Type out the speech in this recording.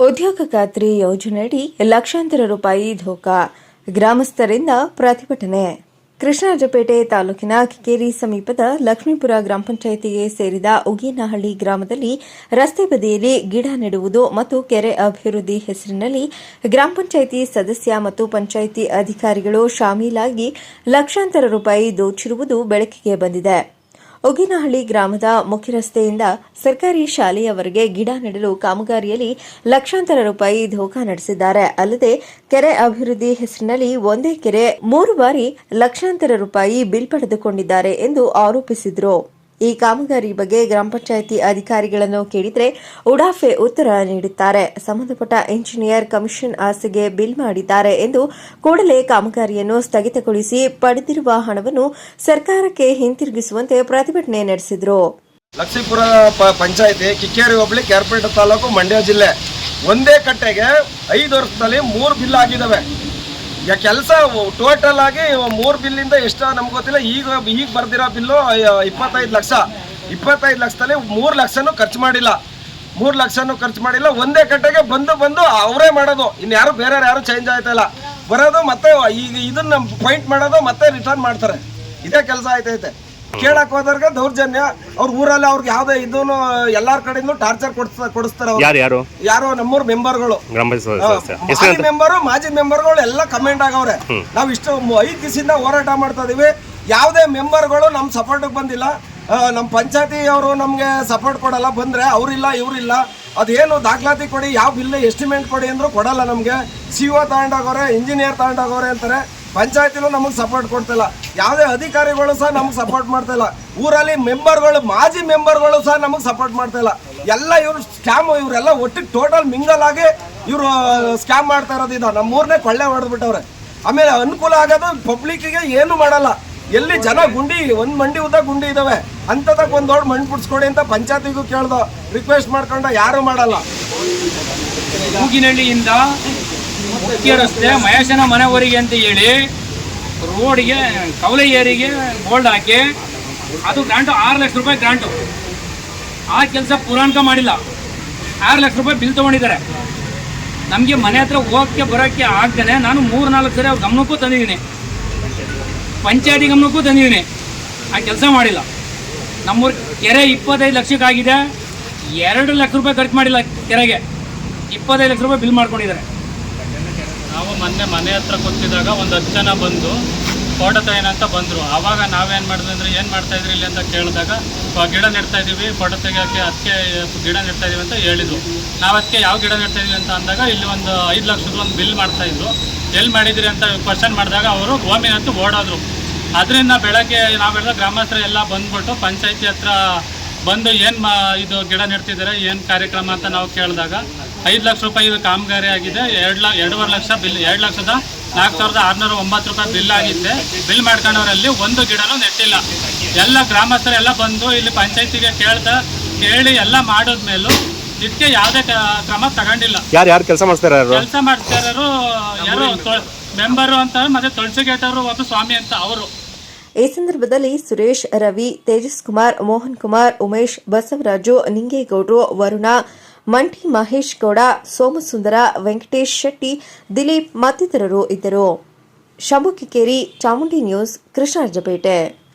ಉದ್ಯೋಗ ಖಾತ್ರಿ ಯೋಜನೆಯಡಿ ಲಕ್ಷಾಂತರ ರೂಪಾಯಿ ಧೋಕಾ ಗ್ರಾಮಸ್ಥರಿಂದ ಪ್ರತಿಭಟನೆ. ಕೃಷ್ಣರಾಜಪೇಟೆ ತಾಲೂಕಿನ ಕಿಕೇರಿ ಸಮೀಪದ ಲಕ್ಷ್ಮೀಪುರ ಗ್ರಾಮ ಪಂಚಾಯಿತಿಗೆ ಸೇರಿದ ಉಗಿನಹಳ್ಳಿ ಗ್ರಾಮದಲ್ಲಿ ರಸ್ತೆ ಬದಿಯಲ್ಲಿ ಗಿಡ ನೆಡುವುದು ಮತ್ತು ಕೆರೆ ಅಭಿವೃದ್ಧಿ ಹೆಸರಿನಲ್ಲಿ ಗ್ರಾಮ ಪಂಚಾಯಿತಿ ಸದಸ್ಯ ಮತ್ತು ಪಂಚಾಯಿತಿ ಅಧಿಕಾರಿಗಳು ಶಾಮೀಲಾಗಿ ಲಕ್ಷಾಂತರ ರೂಪಾಯಿ ದೋಚಿರುವುದು ಬೆಳಕಿಗೆ ಬಂದಿದೆ. ಉಗಿನಹಳ್ಳಿ ಗ್ರಾಮದ ಮುಖ್ಯ ರಸ್ತೆಯಿಂದ ಸರ್ಕಾರಿ ಶಾಲೆಯವರೆಗೆ ಗಿಡ ನೆಡಲು ಕಾಮಗಾರಿಯಲ್ಲಿ ಲಕ್ಷಾಂತರ ರೂಪಾಯಿ ಧೋಖಾ ನಡೆಸಿದ್ದಾರೆ. ಅಲ್ಲದೆ ಕೆರೆ ಅಭಿವೃದ್ಧಿ ಹೆಸರಿನಲ್ಲಿ ಒಂದೇ ಕೆರೆ ಮೂರು ಬಾರಿ ಲಕ್ಷಾಂತರ ರೂಪಾಯಿ ಬಿಲ್ ಪಡೆದುಕೊಂಡಿದ್ದಾರೆ ಎಂದು ಆರೋಪಿಸಿದರು. ಈ ಕಾಮಗಾರಿ ಬಗ್ಗೆ ಗ್ರಾಮ ಪಂಚಾಯಿತಿ ಅಧಿಕಾರಿಗಳನ್ನು ಕೇಳಿದರೆ ಉಡಾಫೆ ಉತ್ತರ ನೀಡುತ್ತಾರೆ. ಸಂಬಂಧಪಟ್ಟ ಇಂಜಿನಿಯರ್ ಕಮಿಷನ್ ಆಸೆಗೆ ಬಿಲ್ ಮಾಡಿದ್ದಾರೆ ಎಂದು ಕೂಡಲೇ ಕಾಮಗಾರಿಯನ್ನು ಸ್ಥಗಿತಗೊಳಿಸಿ ಪಡೆದಿರುವ ಹಣವನ್ನು ಸರ್ಕಾರಕ್ಕೆ ಹಿಂತಿರುಗಿಸುವಂತೆ ಪ್ರತಿಭಟನೆ ನಡೆಸಿದರು. ಲಕ್ಷ್ಮೀಪುರ ಪಂಚಾಯಿತಿ, ಕಿಕ್ಕೇರಿ ಹೋಬಳಿ ಕ್ಯಾರ್ಪೇಟ ತಾಲೂಕು, ಮಂಡ್ಯ ಜಿಲ್ಲೆ. ಒಂದೇ ಕಟ್ಟೆಗೆ ಐದು ವರ್ಷದಲ್ಲಿ ಮೂರು ಬಿಲ್ ಆಗಿದ್ದಾವೆ. ಈಗ ಕೆಲಸ ಟೋಟಲ್ ಆಗಿ ಮೂರು ಬಿಲ್ಲಿಂದ ಎಷ್ಟೋ ನಮ್ಗೆ ಗೊತ್ತಿಲ್ಲ. ಈಗ ಈಗ ಬರ್ದಿರೋ ಬಿಲ್ಲು ಇಪ್ಪತ್ತೈದು ಲಕ್ಷ. ಇಪ್ಪತ್ತೈದು ಲಕ್ಷದಲ್ಲಿ ಮೂರು ಲಕ್ಷನೂ ಖರ್ಚು ಮಾಡಿಲ್ಲ. ಮೂರು ಲಕ್ಷನೂ ಖರ್ಚು ಮಾಡಿಲ್ಲ. ಒಂದೇ ಕಟ್ಟೆಗೆ ಬಂದು ಬಂದು ಅವರೇ ಮಾಡೋದು. ಇನ್ನು ಯಾರು ಬೇರೆ ಯಾರು ಚೇಂಜ್ ಆಯ್ತಾ ಇಲ್ಲ. ಬರೋದು ಮತ್ತೆ ಈಗ ಇದನ್ನ ಪಾಯಿಂಟ್ ಮಾಡೋದು ಮತ್ತೆ ರಿಟರ್ನ್ ಮಾಡ್ತಾರೆ. ಇದೇ ಕೆಲಸ ಆಯ್ತೈತೆ. ಕೇಳಕ್ ಹೋದವ್ರಿಗೆ ದೌರ್ಜನ್ಯ. ಅವ್ರ ಊರಲ್ಲಿ ಅವ್ರಿಗೆ ಯಾವ್ದೇ ಇದನ್ನು ಎಲ್ಲಾರ್ ಕಡೆಯಿಂದ ಟಾರ್ಚರ್ ಕೊಡಿಸ್ತಾ ಕೊಡಿಸ್ತಾರ ಅವ್ರು. ಯಾರು ಯಾರು? ಯಾರೋ ನಮ್ಮೂರ್ ಮೆಂಬರ್ಗಳು. ಗ್ರಾಮ ಪಂಚಾಯತ್ ಸದಸ್ಯ. ಎಷ್ಟು ಮಾಜಿ ಮೆಂಬರು ಮಾಜಿ ಮೆಂಬರ್ಗಳು ಎಲ್ಲ ಕಮೆಂಟ್ ಆಗವ್ರೆ. ನಾವ್ ಇಷ್ಟು ಮ- ಐದ್ ದಿವಸದಿಂದ ಹೋರಾಟ ಮಾಡ್ತಾ ಇದೀವಿ. ಯಾವುದೇ ಮೆಂಬರ್ಗಳು ನಮ್ ಸಪೋರ್ಟ್ ಬಂದಿಲ್ಲ. ಆ, ನಮ್ ಪಂಚಾಯತಿ ಅವರು ನಮ್ಗೆ ಸಪೋರ್ಟ್ ಕೊಡಲ್ಲ. ಬಂದ್ರೆ ಅವ್ರಿಲ್ಲ ಇವ್ರಿಲ್ಲ. ಅದೇನು ದಾಖಲಾತಿ ಕೊಡಿ ಯಾವ ಬಿಲ್ ಎಸ್ಟಿಮೇಟ್ ಕೊಡಿ ಅಂದ್ರೂ ಕೊಡಲ್ಲ ನಮ್ಗೆ. ಸಿ ಒ ತಗೊಂಡೋಗವ್ರೆ ಇಂಜಿನಿಯರ್ ತಗೊಂಡೋಗವ್ರೆ ಅಂತಾರೆ. ಪಂಚಾಯತಿನೂ ನಮಗೆ ಸಪೋರ್ಟ್ ಕೊಡ್ತಿಲ್ಲ. ಯಾವುದೇ ಅಧಿಕಾರಿಗಳು ಸಹ ನಮಗೆ ಸಪೋರ್ಟ್ ಮಾಡ್ತಾ ಇಲ್ಲ ಊರಲ್ಲಿ ಮೆಂಬರ್ಗಳು ಮಾಜಿ ಮೆಂಬರ್ಗಳು ಸಹ ನಮಗೆ ಸಪೋರ್ಟ್ ಮಾಡ್ತಾ ಇಲ್ಲ ಎಲ್ಲ ಇವರು ಸ್ಕ್ಯಾಮ್ ಇವರೆಲ್ಲ ಒಟ್ಟಿಗೆ ಟೋಟಲ್ ಮಿಂಗಲ್ ಆಗಿ ಇವರು ಸ್ಕ್ಯಾಮ್ ಮಾಡ್ತಾ ಇರೋದು ಇದು. ನಮ್ಮ ಕೊಳ್ಳೆ ಹೊಡೆದ್ಬಿಟ್ಟವ್ರೆ. ಆಮೇಲೆ ಅನುಕೂಲ ಆಗೋದು ಪಬ್ಲಿಕ್ಕಿಗೆ ಏನು ಮಾಡಲ್ಲ. ಎಲ್ಲಿ ಜನ ಗುಂಡಿ, ಒಂದು ಮಂಡಿ ಉದ್ದ ಗುಂಡಿ ಇದಾವೆ. ಅಂಥದಾಗ ಒಂದು ದೊಡ್ಡ ಮಣ್ಣು ಬಿಡಿಸ್ಕೊಡಿ ಅಂತ ಪಂಚಾಯತಿಗೂ ಕೇಳ್ದು. ರಿಕ್ವೆಸ್ಟ್ ಮಾಡ್ಕೊಂಡು ಯಾರು ಮಾಡಲ್ಲ. ಮುಖ್ಯ ರಸ್ತೆ ಮಹೇಶನ ಮನೆವರೆಗೆ ಅಂತ ಹೇಳಿ ರೋಡ್ಗೆ ಕವಲೆ ಏರಿಗೆ ಬೋಲ್ಡ್ ಹಾಕಿ, ಅದು ಗ್ರಾಂಟು, ಆರು ಲಕ್ಷ ರೂಪಾಯಿ ಗ್ರಾಂಟು. ಆ ಕೆಲಸ ಪುರಾಣಕ ಮಾಡಿಲ್ಲ. ಆರು ಲಕ್ಷ ರೂಪಾಯಿ ಬಿಲ್ ತೊಗೊಂಡಿದ್ದಾರೆ. ನಮಗೆ ಮನೆ ಹತ್ರ ಹೋಗಕ್ಕೆ, ಬರೋಕ್ಕೆ ಆಗ್ದೇನೆ ನಾನು ಮೂರು ನಾಲ್ಕು ಸರಿ ಅವ್ರ ಗಮನಕ್ಕೂ ತಂದಿದ್ದೀನಿ. ಪಂಚಾಯತಿ ಗಮನಕ್ಕೂ ತಂದಿದ್ದೀನಿ. ಆ ಕೆಲಸ ಮಾಡಿಲ್ಲ. ನಮ್ಮೂರು ಕೆರೆ ಇಪ್ಪತ್ತೈದು ಲಕ್ಷಕ್ಕಾಗಿದೆ ಎರಡು ಲಕ್ಷ ರೂಪಾಯಿ ಖರ್ಚು ಮಾಡಿಲ್ಲ ಕೆರೆಗೆ. ಇಪ್ಪತ್ತೈದು ಲಕ್ಷ ರೂಪಾಯಿ ಬಿಲ್ ಮಾಡ್ಕೊಂಡಿದ್ದಾರೆ. ನಾವು ಮೊನ್ನೆ ಮನೆ ಹತ್ರ ಕೂತಿದ್ದಾಗ ಒಂದು ಹತ್ತು ಜನ ಬಂದು ಫೋಟೋ ಅಂತ ಬಂದರು. ಆವಾಗ ನಾವೇನು ಮಾಡಿದ್ವಿ ಅಂದರೆ ಏನು ಮಾಡ್ತಾ ಇದ್ರಿ ಇಲ್ಲಿ ಅಂತ ಕೇಳಿದಾಗ "ಆ, ಗಿಡ ನೆಡ್ತಾ ಇದ್ದೀವಿ ಫೋಟೋ ತೆಗಿಯೋಕ್ಕೆ ಅದಕ್ಕೆ ಗಿಡ ನೆಡ್ತಾ ಇದ್ದೀವಿ ಅಂತ ಹೇಳಿದರು. ನಾವು ಅದಕ್ಕೆ ಯಾವ ಗಿಡ ನೆಡ್ತಾ ಇದ್ದೀವಿ ಅಂತ ಅಂದಾಗ ಇಲ್ಲಿ ಒಂದು ಐದು ಲಕ್ಷದ ಒಂದು ಬಿಲ್ ಮಾಡ್ತಾ ಇದ್ರು. ಎಲ್ಲಿ ಮಾಡಿದಿರಿ ಅಂತ ಕ್ವಶನ್ ಮಾಡಿದಾಗ ಅವರು ಗೋಮಿನ ಅಂತ ಓಡೋದ್ರು. ಅದರಿಂದ ಬೆಳಗ್ಗೆ ನಾವೆಲ್ಲ ಗ್ರಾಮಸ್ಥರು ಎಲ್ಲ ಬಂದ್ಬಿಟ್ಟು ಪಂಚಾಯತಿ ಹತ್ರ ಬಂದು ಏನು ಮಾ ಇದು ಗಿಡ ನೆಡ್ತಿದ್ದಾರೆ ಏನು ಕಾರ್ಯಕ್ರಮ ಅಂತ ನಾವು ಕೇಳಿದಾಗ ಐದು ಲಕ್ಷ ರೂಪಾಯಿ ಇದು ಕಾಮಗಾರಿ ಆಗಿದೆ. ಎರಡು ಲಕ್ಷ ಎರಡೂವರೆ ಲಕ್ಷ ಬಿಲ್ ಎರಡು ಲಕ್ಷದ ನಾಲ್ಕು ಸಾವಿರದ ಆರುನೂರ ಒಂಬತ್ತು ರೂಪಾಯಿ ಬಿಲ್ ಆಗಿದೆ ಬಿಲ್ ಮಾಡ್ಕೊಂಡವರಲ್ಲಿ ಒಂದು ಗಿಡನೂ ನೆಟ್ಟಿಲ್ಲ. ಎಲ್ಲ ಗ್ರಾಮಸ್ಥರೆಲ್ಲ ಬಂದು ಇಲ್ಲಿ ಪಂಚಾಯತಿಗೆ ಕೇಳ್ದ ಕೇಳಿ ಎಲ್ಲ ಮಾಡಿದ್ಮೇಲೂ ಇದಕ್ಕೆ ಯಾವುದೇ ಕ್ರಮ ತಗೊಂಡಿಲ್ಲ. ಯಾರು ಯಾರು ಕೆಲಸ ಮಾಡ್ತಾರೆ ಯಾರು ಕೆಲಸ ಮಾಡ್ತಾರು ಯಾರು ಮೆಂಬರು ಅಂತ ಮತ್ತೆ ತುಳಸಿಗೇಟವರು ಒಬ್ಬ ಸ್ವಾಮಿ ಅಂತ ಅವರು. ಈ ಸಂದರ್ಭದಲ್ಲಿ ಸುರೇಶ್ ರವಿ ತೇಜಸ್ ಕುಮಾರ್ ಮೋಹನ್ ಕುಮಾರ್ ಉಮೇಶ್ ಬಸವರಾಜು ನಿಂಗೇಗೌಡರು ವರುಣ ಮಂಟಿ ಮಹೇಶ್ ಗೌಡ ಸೋಮಸುಂದರ ವೆಂಕಟೇಶ್ ಶೆಟ್ಟಿ ದಿಲೀಪ್ ಮತ್ತಿತರರು ಇದ್ದರು. ಶಂಭು ಚಾಮುಂಡಿ ನ್ಯೂಸ್ ಕೃಷ್ಣರಾಜಪೇಟೆ.